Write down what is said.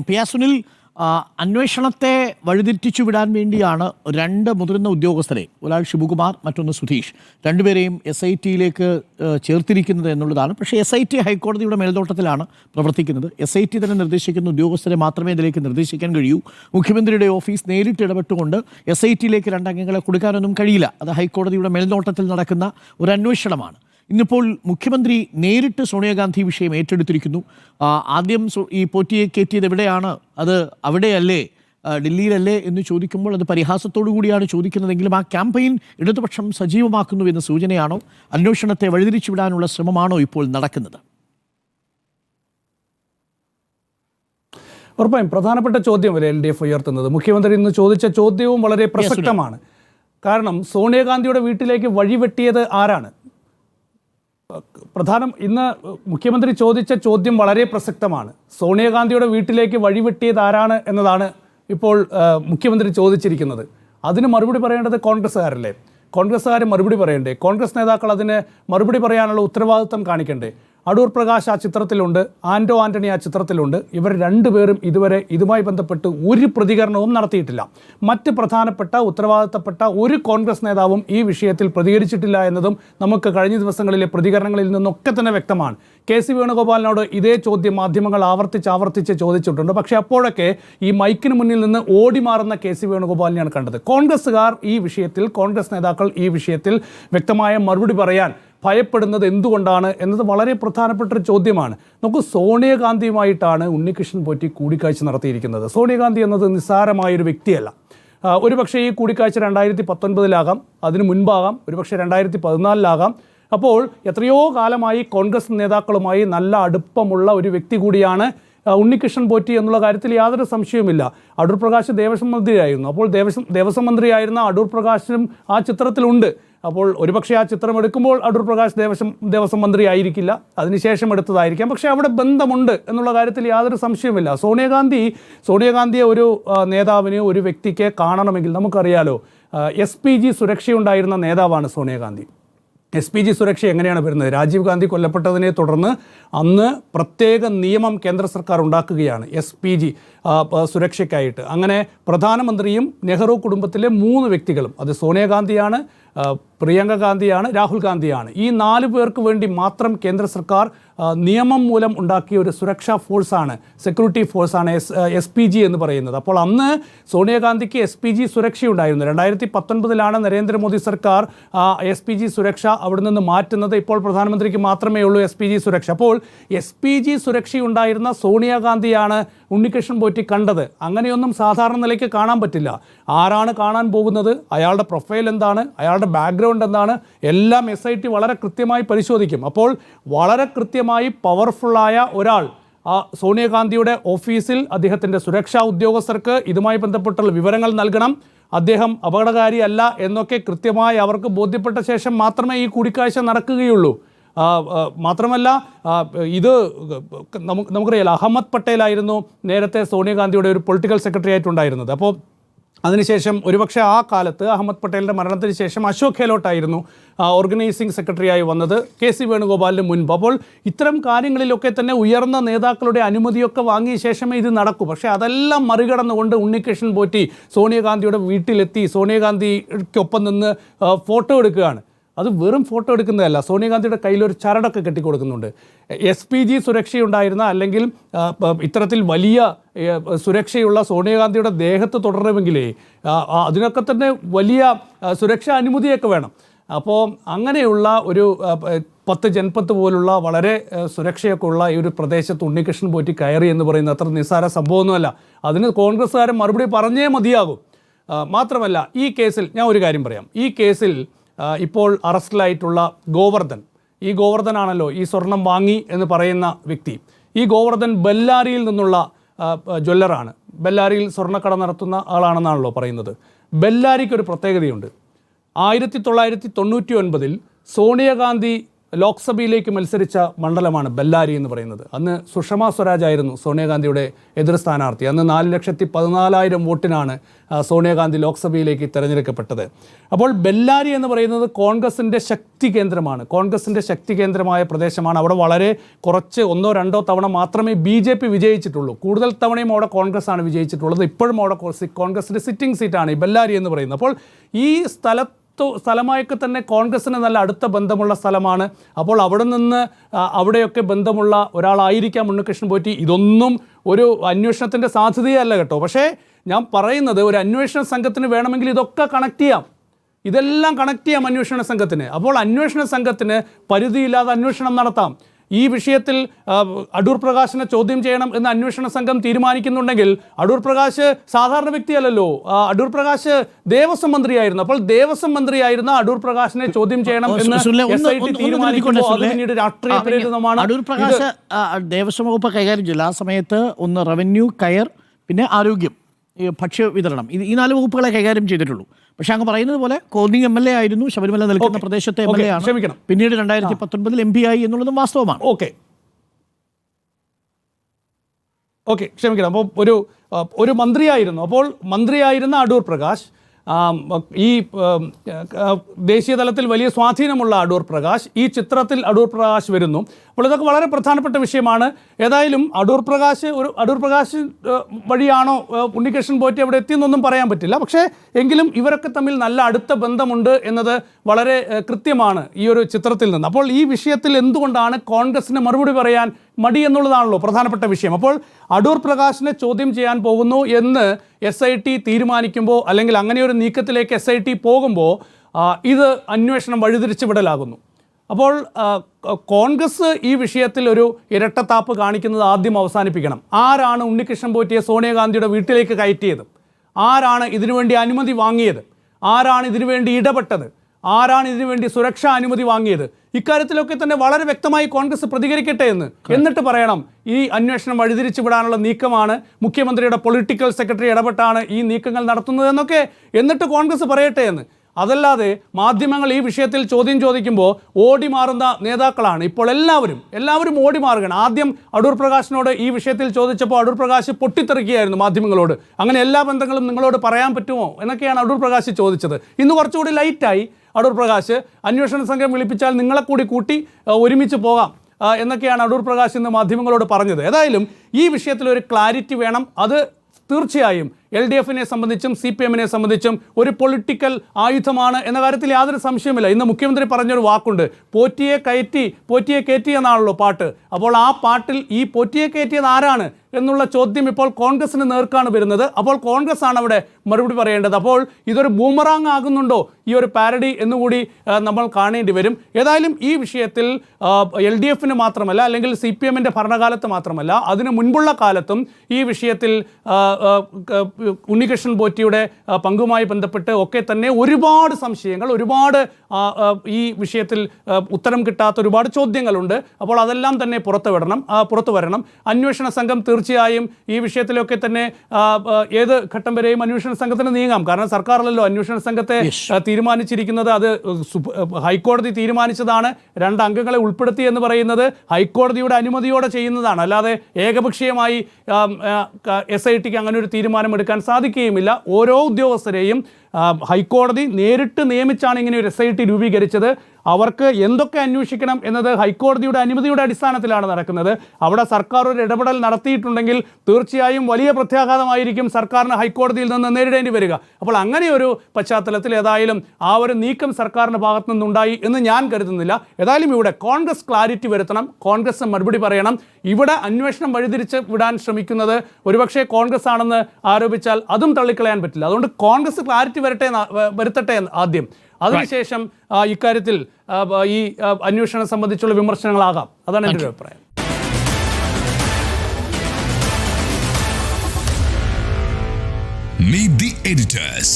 P R Sunil അന്വേഷണത്തെ വഴിതിരിച്ചു വിടാൻ വേണ്ടിയാണ് രണ്ട് മുതിർന്ന ഉദ്യോഗസ്ഥരെ ഒരാൾ ശിവകുമാർ മറ്റൊന്ന് സുധീഷ് രണ്ടുപേരെയും എസ് ഐ ടിയിലേക്ക് ചേർത്തിരിക്കുന്നത് എന്നുള്ളതാണ്. പക്ഷേ എസ് ഐ ടി ഹൈക്കോടതിയുടെ മേൽനോട്ടത്തിലാണ് പ്രവർത്തിക്കുന്നത്. എസ് ഐ ടി തന്നെ നിർദ്ദേശിക്കുന്ന ഉദ്യോഗസ്ഥരെ മാത്രമേ ഇതിലേക്ക് നിർദ്ദേശിക്കാൻ കഴിയൂ. മുഖ്യമന്ത്രിയുടെ ഓഫീസ് നേരിട്ട് ഇടപെട്ടുകൊണ്ട് എസ് ഐ ടിയിലേക്ക് രണ്ടംഗങ്ങളെ കൊടുക്കാനൊന്നും കഴിയില്ല. അത് ഹൈക്കോടതിയുടെ മേൽനോട്ടത്തിൽ നടക്കുന്ന ഒരു അന്വേഷണമാണ്. ഇന്നിപ്പോൾ മുഖ്യമന്ത്രി നേരിട്ട് സോണിയാഗാന്ധി വിഷയം ഏറ്റെടുത്തിരിക്കുന്നു. ആദ്യം ഈ പോറ്റിയെ കയറ്റിയത് എവിടെയാണ്? അത് അവിടെയല്ലേ? ഡൽഹിയിലല്ലേ എന്ന് ചോദിക്കുമ്പോൾ അത് പരിഹാസത്തോടു കൂടിയാണ് ചോദിക്കുന്നതെങ്കിലും ആ ക്യാമ്പയിൻ ഇടതുപക്ഷം സജീവമാക്കുന്നു എന്ന സൂചനയാണോ? അന്വേഷണത്തെ വഴിതിരിച്ചു വിടാനുള്ള ശ്രമമാണോ ഇപ്പോൾ നടക്കുന്നത്? ഉറപ്പായും പ്രധാനപ്പെട്ട ചോദ്യമല്ലേ എൽ ഡി എഫ് ഉയർത്തുന്നത്? മുഖ്യമന്ത്രി ഇന്ന് ചോദിച്ച ചോദ്യവും വളരെ പ്രസക്തമാണ്. കാരണം സോണിയാഗാന്ധിയുടെ വീട്ടിലേക്ക് വഴിവെട്ടിയത് ആരാണ്? പ്രധാനം ഇന്ന് മുഖ്യമന്ത്രി ചോദിച്ച ചോദ്യം വളരെ പ്രസക്തമാണ്. സോണിയാഗാന്ധിയുടെ വീട്ടിലേക്ക് വഴിവെട്ടിയത് ആരാണ് എന്നതാണ് ഇപ്പോൾ മുഖ്യമന്ത്രി ചോദിച്ചിരിക്കുന്നത്. അതിന് മറുപടി പറയേണ്ടത് കോൺഗ്രസ്സുകാരല്ലേ? കോൺഗ്രസ്സുകാർ മറുപടി പറയണ്ടേ? കോൺഗ്രസ് നേതാക്കൾ അതിന് മറുപടി പറയാനുള്ള ഉത്തരവാദിത്തം കാണിക്കണ്ടേ? അടൂർ പ്രകാശ് ആ ചിത്രത്തിലുണ്ട് ആൻഡോ ആന്റണി ആ ചിത്രത്തിലുണ്ട്. ഇവർ രണ്ടുപേരും ഇതുവരെ ഇതുമായി ബന്ധപ്പെട്ട് ഒരു പ്രതികരണവും നടത്തിയിട്ടില്ല. മറ്റ് പ്രധാനപ്പെട്ട ഉത്തരവാദിത്തപ്പെട്ട ഒരു കോൺഗ്രസ് നേതാവും ഈ വിഷയത്തിൽ പ്രതികരിച്ചിട്ടില്ല എന്നതും നമുക്ക് കഴിഞ്ഞ ദിവസങ്ങളിലെ പ്രതികരണങ്ങളിൽ നിന്നൊക്കെ തന്നെ വ്യക്തമാണ്. കെ സി വേണുഗോപാലിനോട് ഇതേ ചോദ്യം മാധ്യമങ്ങൾ ആവർത്തിച്ച് ആവർത്തിച്ച് ചോദിച്ചിട്ടുണ്ട്. പക്ഷേ അപ്പോഴൊക്കെ ഈ മൈക്കിന് മുന്നിൽ നിന്ന് ഓടി മാറുന്ന കെ സി വേണുഗോപാലിനെയാണ് കണ്ടത്. കോൺഗ്രസ്സുകാർ ഈ വിഷയത്തിൽ കോൺഗ്രസ് നേതാക്കൾ ഈ വിഷയത്തിൽ വ്യക്തമായ മറുപടി പറയാൻ ഭയപ്പെടുന്നത് എന്തുകൊണ്ടാണ് എന്നത് വളരെ പ്രധാനപ്പെട്ട ഒരു ചോദ്യമാണ്. നമുക്ക് സോണിയാഗാന്ധിയുമായിട്ടാണ് ഉണ്ണികൃഷ്ണൻ പോറ്റി കൂടിക്കാഴ്ച നടത്തിയിരിക്കുന്നത്. സോണിയാഗാന്ധി എന്നത് നിസ്സാരമായൊരു വ്യക്തിയല്ല. ഒരു ഒരുപക്ഷേ ഈ കൂടിക്കാഴ്ച രണ്ടായിരത്തി പത്തൊൻപതിലാകാം അതിനു മുൻപാകാം ഒരുപക്ഷെ രണ്ടായിരത്തി പതിനാലിലാകാം അപ്പോൾ എത്രയോ കാലമായി കോൺഗ്രസ് നേതാക്കളുമായി നല്ല അടുപ്പമുള്ള ഒരു വ്യക്തി കൂടിയാണ് ഉണ്ണികൃഷ്ണൻ പോറ്റി എന്നുള്ള കാര്യത്തിൽ യാതൊരു സംശയവുമില്ല. അടൂർ പ്രകാശ് ദേവസ്വം മന്ത്രിയായിരുന്നു. അപ്പോൾ ദേവസ്വം ദേവസ്വം മന്ത്രിയായിരുന്ന അടൂർ പ്രകാശും ആ ചിത്രത്തിലുണ്ട്. അപ്പോൾ ഒരുപക്ഷെ ആ ചിത്രം എടുക്കുമ്പോൾ അടൂർ പ്രകാശ് ദേവസ്വം ദേവസ്വം മന്ത്രി ആയിരിക്കില്ല. അതിനുശേഷം എടുത്തതായിരിക്കാം. പക്ഷേ അവിടെ ബന്ധമുണ്ട് എന്നുള്ള കാര്യത്തിൽ യാതൊരു സംശയവുമില്ല. സോണിയാഗാന്ധി സോണിയാഗാന്ധിയെ ഒരു നേതാവിന് ഒരു വ്യക്തിക്ക് കാണണമെങ്കിൽ നമുക്കറിയാലോ എസ് പി ജി സുരക്ഷയുണ്ടായിരുന്ന നേതാവാണ് സോണിയാഗാന്ധി. എസ് പി ജി സുരക്ഷ എങ്ങനെയാണ് വരുന്നത്? രാജീവ് ഗാന്ധി കൊല്ലപ്പെട്ടതിനെ തുടർന്ന് അന്ന് പ്രത്യേക നിയമം കേന്ദ്ര സർക്കാർ ഉണ്ടാക്കുകയാണ് എസ് പി ജി സുരക്ഷയ്ക്കായിട്ട്. അങ്ങനെ പ്രധാനമന്ത്രിയും നെഹ്റു കുടുംബത്തിലെ മൂന്ന് വ്യക്തികളും അത് സോണിയാഗാന്ധിയാണ് പ്രിയങ്ക ഗാന്ധിയാണ് രാഹുൽ ഗാന്ധിയാണ്. ഈ നാല് പേർക്ക് വേണ്ടി മാത്രം കേന്ദ്ര സർക്കാർ നിയമം മൂലം ഉണ്ടാക്കിയ ഒരു സുരക്ഷാ ഫോഴ്സാണ് സെക്യൂരിറ്റി ഫോഴ്സാണ് എസ് എസ് പി ജി എന്ന് പറയുന്നത്. അപ്പോൾ അന്ന് സോണിയാഗാന്ധിക്ക് എസ് പി ജി സുരക്ഷയുണ്ടായിരുന്നു. രണ്ടായിരത്തി പത്തൊൻപതിലാണ് നരേന്ദ്രമോദി സർക്കാർ എസ് പി ജി സുരക്ഷ അവിടെ നിന്ന് മാറ്റുന്നത്. ഇപ്പോൾ പ്രധാനമന്ത്രിക്ക് മാത്രമേ ഉള്ളൂ എസ് പി ജി സുരക്ഷ. അപ്പോൾ എസ് പി ജി സുരക്ഷയുണ്ടായിരുന്ന സോണിയാഗാന്ധിയാണ് ഉണ്ണികൃഷ്ണൻ പോറ്റി കണ്ടത്. അങ്ങനെയൊന്നും സാധാരണ നിലയ്ക്ക് കാണാൻ പറ്റില്ല. ആരാണ് കാണാൻ പോകുന്നത്? അയാളുടെ പ്രൊഫൈൽ എന്താണ്? അയാളുടെ ബാക്ക്ഗ്രൗണ്ട് എന്താണ്? എല്ലാം എസ് ഐ ടി വളരെ കൃത്യമായി പരിശോധിക്കും. അപ്പോൾ വളരെ കൃത്യമായി പവർഫുള്ളായ ഒരാൾ ആ സോണിയാഗാന്ധിയുടെ ഓഫീസിൽ അദ്ദേഹത്തിന്റെ സുരക്ഷാ ഉദ്യോഗസ്ഥർക്ക് ഇതുമായി ബന്ധപ്പെട്ടുള്ള വിവരങ്ങൾ നൽകണം. അദ്ദേഹം അപകടകാരിയല്ല എന്നൊക്കെ കൃത്യമായി അവർക്ക് ബോധ്യപ്പെട്ട ശേഷം മാത്രമേ ഈ കൂടിക്കാഴ്ച നടക്കുകയുള്ളൂ. മാത്രമല്ല ഇത് നമുക്ക് നമുക്കറിയാലോ അഹമ്മദ് പട്ടേലായിരുന്നു നേരത്തെ സോണിയാഗാന്ധിയുടെ ഒരു പൊളിറ്റിക്കൽ സെക്രട്ടറി ആയിട്ടുണ്ടായിരുന്നത്. അപ്പോൾ അതിനുശേഷം ഒരുപക്ഷെ ആ കാലത്ത് അഹമ്മദ് പട്ടേലിന്റെ മരണത്തിന് ശേഷം അശോക് ഗെഹ്ലോട്ടായിരുന്നു ഓർഗനൈസിംഗ് സെക്രട്ടറിയായി വന്നത്. കെ സി വേണുഗോപാലിന് മുൻപ്. അപ്പോൾ ഇത്തരം കാര്യങ്ങളിലൊക്കെ തന്നെ ഉയർന്ന നേതാക്കളുടെ അനുമതിയൊക്കെ വാങ്ങിയ ശേഷമേ ഇത് നടക്കൂ. പക്ഷേ അതെല്ലാം മറികടന്നുകൊണ്ട് ഉണ്ണികൃഷ്ണൻ പോറ്റി സോണിയാഗാന്ധിയുടെ വീട്ടിലെത്തി. സോണിയാഗാന്ധിക്കൊപ്പം നിന്ന് ഫോട്ടോ എടുക്കുകയാണ്. അത് വെറും ഫോട്ടോ എടുക്കുന്നതല്ല. സോണിയാഗാന്ധിയുടെ കയ്യിലൊരു ചരടൊക്കെ കെട്ടിക്കൊടുക്കുന്നുണ്ട്. എസ് പി ജി സുരക്ഷയുണ്ടായിരുന്ന അല്ലെങ്കിൽ ഇത്തരത്തിൽ വലിയ സുരക്ഷയുള്ള സോണിയാഗാന്ധിയുടെ ദേഹത്ത് തുടരണമെങ്കിലേ അതിനൊക്കെ തന്നെ വലിയ സുരക്ഷാ അനുമതിയൊക്കെ വേണം. അപ്പോൾ അങ്ങനെയുള്ള ഒരു പത്ത് ജൻപത്ത് പോലുള്ള വളരെ സുരക്ഷയൊക്കെ ഉള്ള ഈ ഒരു പ്രദേശത്ത് ഉണ്ണികൃഷ്ണൻ പോറ്റി കയറി എന്ന് പറയുന്നത് അത്ര നിസ്സാര സംഭവമൊന്നുമല്ല. അതിന് കോൺഗ്രസ്സുകാരൻ മറുപടി പറഞ്ഞേ മതിയാകും. മാത്രമല്ല ഈ കേസിൽ ഞാൻ ഒരു കാര്യം പറയാം. ഈ കേസിൽ ഇപ്പോൾ അറസ്റ്റിലായിട്ടുള്ള ഗോവർദ്ധൻ. ഈ ഗോവർദ്ധനാണല്ലോ ഈ സ്വർണം വാങ്ങി എന്ന് പറയുന്ന വ്യക്തി. ഈ ഗോവർദ്ധൻ ബെല്ലാരിയിൽ നിന്നുള്ള ജ്വല്ലറാണ്. ബെല്ലാരിയിൽ സ്വർണക്കട നടത്തുന്ന ആളാണെന്നാണല്ലോ പറയുന്നത്. ബെല്ലാരിക്ക് ഒരു പ്രത്യേകതയുണ്ട്. ആയിരത്തി തൊള്ളായിരത്തി തൊണ്ണൂറ്റി ഒൻപതിൽ സോണിയാഗാന്ധി ലോക്സഭയിലേക്ക് മത്സരിച്ച മണ്ഡലമാണ് ബെല്ലാരി എന്ന് പറയുന്നത്. അന്ന് സുഷമ സ്വരാജ് ആയിരുന്നു സോണിയാഗാന്ധിയുടെ എതിർ സ്ഥാനാർത്ഥി. അന്ന് നാല് ലക്ഷത്തി പതിനാലായിരം വോട്ടിനാണ് സോണിയാഗാന്ധി ലോക്സഭയിലേക്ക് തിരഞ്ഞെടുക്കപ്പെട്ടത്. അപ്പോൾ ബെല്ലാരി എന്ന് പറയുന്നത് കോൺഗ്രസിന്റെ ശക്തി കേന്ദ്രമാണ്. കോൺഗ്രസിന്റെ ശക്തി കേന്ദ്രമായ പ്രദേശമാണ്. അവിടെ വളരെ കുറച്ച് ഒന്നോ രണ്ടോ തവണ മാത്രമേ ബി ജെ പി വിജയിച്ചിട്ടുള്ളൂ. കൂടുതൽ തവണയും അവിടെ കോൺഗ്രസ് ആണ് വിജയിച്ചിട്ടുള്ളത്. ഇപ്പോഴും അവിടെ കോൺഗ്രസിന്റെ സിറ്റിംഗ് സീറ്റാണ് ഈ ബെല്ലാരി എന്ന് പറയുന്നത്. അപ്പോൾ ഈ സ്ഥലത്ത് ത്തു- സ്ഥലമായൊക്കെ തന്നെ കോൺഗ്രസിന് നല്ല അടുത്ത ബന്ധമുള്ള സ്ഥലമാണ്. അപ്പോൾ അവിടെ നിന്ന് അവിടെയൊക്കെ ബന്ധമുള്ള ഒരാളായിരിക്കാം ഉണ്ണികൃഷ്ണൻ പോറ്റി. ഇതൊന്നും ഒരു അന്വേഷണത്തിന്റെ സാധ്യതയല്ല കേട്ടോ. പക്ഷേ ഞാൻ പറയുന്നത് ഒരു അന്വേഷണ സംഘത്തിന് വേണമെങ്കിൽ ഇതൊക്കെ കണക്ട് ചെയ്യാം. ഇതെല്ലാം കണക്ട് ചെയ്യാം അന്വേഷണ സംഘത്തിന്. അപ്പോൾ അന്വേഷണ സംഘത്തിന് പരിധിയില്ലാതെ അന്വേഷണം നടത്താം. ഈ വിഷയത്തിൽ അടൂർ പ്രകാശിനെ ചോദ്യം ചെയ്യണം എന്ന് അന്വേഷണ സംഘം തീരുമാനിക്കുന്നുണ്ടെങ്കിൽ അടൂർ പ്രകാശ് സാധാരണ വ്യക്തിയല്ലല്ലോ. അടൂർ പ്രകാശ് ദേവസ്വം മന്ത്രിയായിരുന്നു. അപ്പോൾ ദേവസ്വം മന്ത്രിയായിരുന്ന അടൂർ പ്രകാശിനെ ചോദ്യം ചെയ്യണം എന്ന് തീരുമാനിക്കുമ്പോൾ രാഷ്ട്രീയ പ്രേരിതമാണ് അടൂർ പ്രകാശ് ദേവസ്വം വകുപ്പ് കൈകാര്യം ചെയ്യില്ല. ആ സമയത്ത് ഒന്ന് റവന്യൂ കയർ പിന്നെ ആരോഗ്യം. ഭക്ഷ്യ വിതരണം. ഇത് ഈ നാല് വകുപ്പുകളെ കൈകാര്യം ചെയ്തിട്ടുള്ളൂ. പക്ഷെ അങ്ങ് പറയുന്നത് പോലെ കോന്നിങ് എം എൽ എ ആയിരുന്നു ശബരിമല നിൽക്കുന്ന പ്രദേശത്തെ എം എൽ എ ആണ്. ക്ഷമിക്കണം. പിന്നീട് രണ്ടായിരത്തി പത്തൊൻപതിൽ എം പി ആയി എന്നുള്ളതും വാസ്തവമാണ്. ഓക്കെ. ഓക്കെ ക്ഷമിക്കണം. അപ്പോൾ ഒരു ഒരു മന്ത്രിയായിരുന്നു. അപ്പോൾ മന്ത്രിയായിരുന്ന അടൂർ പ്രകാശ് ഈ ദേശീയ തലത്തിൽ വലിയ സ്വാധീനമുള്ള അടൂർ പ്രകാശ് ഈ ചിത്രത്തിൽ അടൂർ പ്രകാശ് വരുന്നു. അപ്പോൾ ഇതൊക്കെ വളരെ പ്രധാനപ്പെട്ട വിഷയമാണ്. ഏതായാലും അടൂർ പ്രകാശ് ഒരു അടൂർ പ്രകാശ് വഴിയാണോ ഉണ്ണികൃഷ്ണൻ പോറ്റി അവിടെ എത്തിയെന്നൊന്നും പറയാൻ പറ്റില്ല. പക്ഷേ എങ്കിലും ഇവരൊക്കെ തമ്മിൽ നല്ല അടുത്ത ബന്ധമുണ്ട് എന്നത് വളരെ കൃത്യമാണ് ഈ ഒരു ചിത്രത്തിൽ നിന്ന്. അപ്പോൾ ഈ വിഷയത്തിൽ എന്തുകൊണ്ടാണ് കോൺഗ്രസിന് മറുപടി പറയാൻ മടി എന്നുള്ളതാണല്ലോ പ്രധാനപ്പെട്ട വിഷയം. അപ്പോൾ അടൂർ പ്രകാശിനെ ചോദ്യം ചെയ്യാൻ പോകുന്നു എന്ന് എസ് ഐ ടി തീരുമാനിക്കുമ്പോൾ അല്ലെങ്കിൽ അങ്ങനെ ഒരു നീക്കത്തിലേക്ക് എസ് ഐ ടി പോകുമ്പോൾ ഇത് അന്വേഷണം വഴിതിരിച്ചു വിടലാകുന്നു. അപ്പോൾ കോൺഗ്രസ് ഈ വിഷയത്തിൽ ഒരു ഇരട്ടത്താപ്പ് കാണിക്കുന്നത് ആദ്യം അവസാനിപ്പിക്കണം. ആരാണ് ഉണ്ണികൃഷ്ണൻ പോറ്റിയെ സോണിയാഗാന്ധിയുടെ വീട്ടിലേക്ക് കയറ്റിയത്? ആരാണ് ഇതിനുവേണ്ടി അനുമതി വാങ്ങിയത്? ആരാണ് ഇതിനുവേണ്ടി ഇടപെട്ടത്? ആരാണ് ഇതിനു വേണ്ടി സുരക്ഷാ അനുമതി വാങ്ങിയത്? ഇക്കാര്യത്തിലൊക്കെ തന്നെ വളരെ വ്യക്തമായി കോൺഗ്രസ് പ്രതികരിക്കട്ടെ എന്ന്. എന്നിട്ട് പറയണം ഈ അന്വേഷണം വഴിതിരിച്ചു വിടാനുള്ള നീക്കമാണ് മുഖ്യമന്ത്രിയുടെ പൊളിറ്റിക്കൽ സെക്രട്ടറി ഇടപെട്ടാണ് ഈ നീക്കങ്ങൾ നടത്തുന്നതെന്നൊക്കെ. എന്നിട്ട് കോൺഗ്രസ് പറയട്ടെ എന്ന്. അതല്ലാതെ മാധ്യമങ്ങൾ ഈ വിഷയത്തിൽ ചോദ്യം ചോദിക്കുമ്പോൾ ഓടി മാറുന്ന നേതാക്കളാണ്. ഇപ്പോൾ എല്ലാവരും എല്ലാവരും ഓടി മാറുകയാണ്. ആദ്യം അടൂർ പ്രകാശിനോട് ഈ വിഷയത്തിൽ ചോദിച്ചപ്പോൾ അടൂർ പ്രകാശ് പൊട്ടിത്തെറിക്കുകയായിരുന്നു മാധ്യമങ്ങളോട്. അങ്ങനെ എല്ലാ ബന്ധങ്ങളും നിങ്ങളോട് പറയാൻ പറ്റുമോ എന്നൊക്കെയാണ് അടൂർ പ്രകാശ് ചോദിച്ചത്. ഇന്ന് കുറച്ചുകൂടി ലൈറ്റായി അടൂർ പ്രകാശ് അന്വേഷണ സംഘം വിളിപ്പിച്ചാൽ നിങ്ങളെ കൂടി കൂട്ടി ഒരുമിച്ച് പോകാം എന്നൊക്കെയാണ് അടൂർ പ്രകാശ് ഇന്ന് മാധ്യമങ്ങളോട് പറഞ്ഞത്. ഏതായാലും ഈ വിഷയത്തിൽ ഒരു ക്ലാരിറ്റി വേണം. അത് തീർച്ചയായും എൽ ഡി എഫിനെ സംബന്ധിച്ചും സി പി എമ്മിനെ സംബന്ധിച്ചും ഒരു പൊളിറ്റിക്കൽ ആയുധമാണ് എന്ന കാര്യത്തിൽ യാതൊരു സംശയമില്ല ഇന്ന് മുഖ്യമന്ത്രി പറഞ്ഞൊരു വാക്കുണ്ട്. പോറ്റിയെ കയറ്റി പോറ്റിയെ കയറ്റി എന്നാണല്ലോ പാട്ട്. അപ്പോൾ ആ പാട്ടിൽ ഈ പോറ്റിയെ കയറ്റിയത് ആരാണ് എന്നുള്ള ചോദ്യം ഇപ്പോൾ കോൺഗ്രസിന് നേർക്കാണ് വരുന്നത്. അപ്പോൾ കോൺഗ്രസ് ആണ് അവിടെ മറുപടി പറയേണ്ടത്. അപ്പോൾ ഇതൊരു ബൂമറാങ് ആകുന്നുണ്ടോ? ഈ ഒരു പാരഡി എന്നുകൂടി നമ്മൾ കാണേണ്ടി വരും. ഏതായാലും ഈ വിഷയത്തിൽ എൽ ഡി എഫിന് മാത്രമല്ല അല്ലെങ്കിൽ സി പി എമ്മിന്റെ ഭരണകാലത്ത് മാത്രമല്ല അതിന് മുൻപുള്ള കാലത്തും ഈ വിഷയത്തിൽ ഉണ്ണികൃഷ്ണൻ പോറ്റിയുടെ പങ്കുമായി ബന്ധപ്പെട്ട് ഒക്കെ തന്നെ ഒരുപാട് സംശയങ്ങൾ ഒരുപാട് ഈ വിഷയത്തിൽ ഉത്തരം കിട്ടാത്ത ഒരുപാട് ചോദ്യങ്ങളുണ്ട്. അപ്പോൾ അതെല്ലാം തന്നെ പുറത്തു വിടണം പുറത്തു വരണം. അന്വേഷണ സംഘം തീർച്ചയായും ഈ വിഷയത്തിലൊക്കെ തന്നെ ഏത് ഘട്ടം വരെയും അന്വേഷണ സംഘത്തിന് നീങ്ങാം. കാരണം സർക്കാരിലല്ലോ അന്വേഷണ സംഘത്തെ തീരുമാനിച്ചിരിക്കുന്നത്. അത് ഹൈക്കോടതി തീരുമാനിച്ചതാണ്. രണ്ട് അംഗങ്ങളെ ഉൾപ്പെടുത്തി എന്ന് പറയുന്നത് ഹൈക്കോടതിയുടെ അനുമതിയോടെ ചെയ്യുന്നതാണ്. അല്ലാതെ ഏകപക്ഷീയമായി എസ് ഐ ടിക്ക് അങ്ങനെ ഒരു തീരുമാനമെടുക്കാൻ സാധിക്കുകയുമില്ല. ഓരോ ഉദ്യോഗസ്ഥരെയും ഹൈക്കോടതി നേരിട്ട് നിയമിച്ചാണ് ഇങ്ങനെ ഒരു എസ് ഐ ടി രൂപീകരിച്ചത്. അവർക്ക് എന്തൊക്കെ അന്വേഷിക്കണം എന്നത് ഹൈക്കോടതിയുടെ അനുമതിയുടെ അടിസ്ഥാനത്തിലാണ് നടക്കുന്നത്. അവിടെ സർക്കാർ ഒരു ഇടപെടൽ നടത്തിയിട്ടുണ്ടെങ്കിൽ തീർച്ചയായും വലിയ പ്രത്യാഘാതമായിരിക്കും സർക്കാരിന് ഹൈക്കോടതിയിൽ നിന്ന് നേരിടേണ്ടി വരിക. അപ്പോൾ അങ്ങനെ ഒരു പശ്ചാത്തലത്തിൽ ഏതായാലും ആ ഒരു നീക്കം സർക്കാരിന്റെ ഭാഗത്തു നിന്നുണ്ടായി എന്ന് ഞാൻ കരുതുന്നില്ല. ഏതായാലും ഇവിടെ കോൺഗ്രസ് ക്ലാരിറ്റി വരുത്തണം. കോൺഗ്രസ് മറുപടി പറയണം. ഇവിടെ അന്വേഷണം വഴിതിരിച്ച് വിടാൻ ശ്രമിക്കുന്നത് ഒരുപക്ഷേ കോൺഗ്രസ് ആണെന്ന് ആരോപിച്ചാൽ അതും തള്ളിക്കളയാൻ പറ്റില്ല. അതുകൊണ്ട് കോൺഗ്രസ് ക്ലാരിറ്റി വരട്ടെ വരുത്തട്ടെ എന്ന് ആദ്യം. അതിനുശേഷം ഇക്കാര്യത്തിൽ ഈ അന്വേഷണം സംബന്ധിച്ചുള്ള വിമർശനങ്ങളാകാം. അതാണ് എന്റെ ഒരു അഭിപ്രായം Meet the editors.